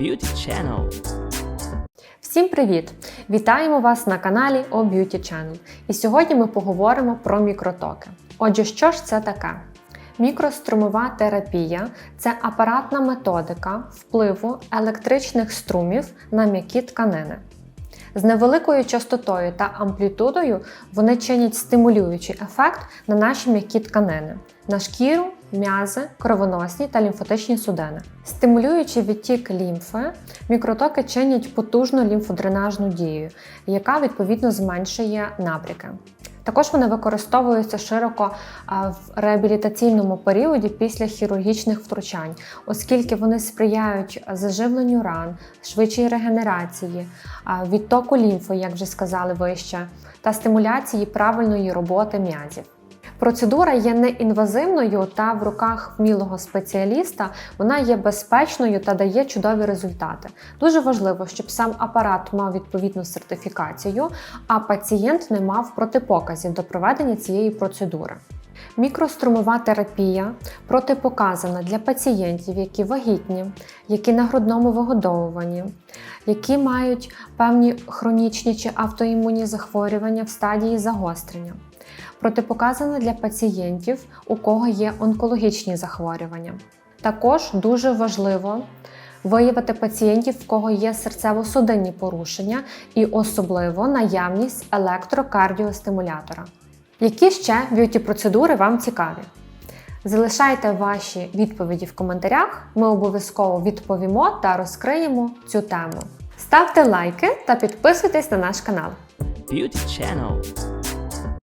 Beauty Channel. Всім привіт! Вітаємо вас на каналі O Beauty Channel. І сьогодні ми поговоримо про мікротоки. Отже, що ж це таке? Мікрострумова терапія це апаратна методика впливу електричних струмів на м'які тканини. З невеликою частотою та амплітудою вони чинять стимулюючий ефект на наші м'які тканини, на шкіру, м'язи, кровоносні та лімфатичні судини. Стимулюючи відтік лімфи, мікротоки чинять потужну лімфодренажну дію, яка відповідно зменшує набряки. Також вони використовуються широко в реабілітаційному періоді після хірургічних втручань, оскільки вони сприяють заживленню ран, швидшій регенерації, відтоку лімфи, як вже сказали вище, та стимуляції правильної роботи м'язів. Процедура є неінвазивною та в руках вмілого спеціаліста вона є безпечною та дає чудові результати. Дуже важливо, щоб сам апарат мав відповідну сертифікацію, а пацієнт не мав протипоказів до проведення цієї процедури. Мікрострумова терапія протипоказана для пацієнтів, які вагітні, які на грудному вигодовуванні, які мають певні хронічні чи автоімунні захворювання в стадії загострення. Протипоказана для пацієнтів, у кого є онкологічні захворювання. Також дуже важливо виявити пацієнтів, в кого є серцево-судинні порушення і особливо наявність електрокардіостимулятора. Які ще б'юті-процедури вам цікаві? Залишайте ваші відповіді в коментарях, ми обов'язково відповімо та розкриємо цю тему. Ставте лайки та підписуйтесь на наш канал. Beauty Channel.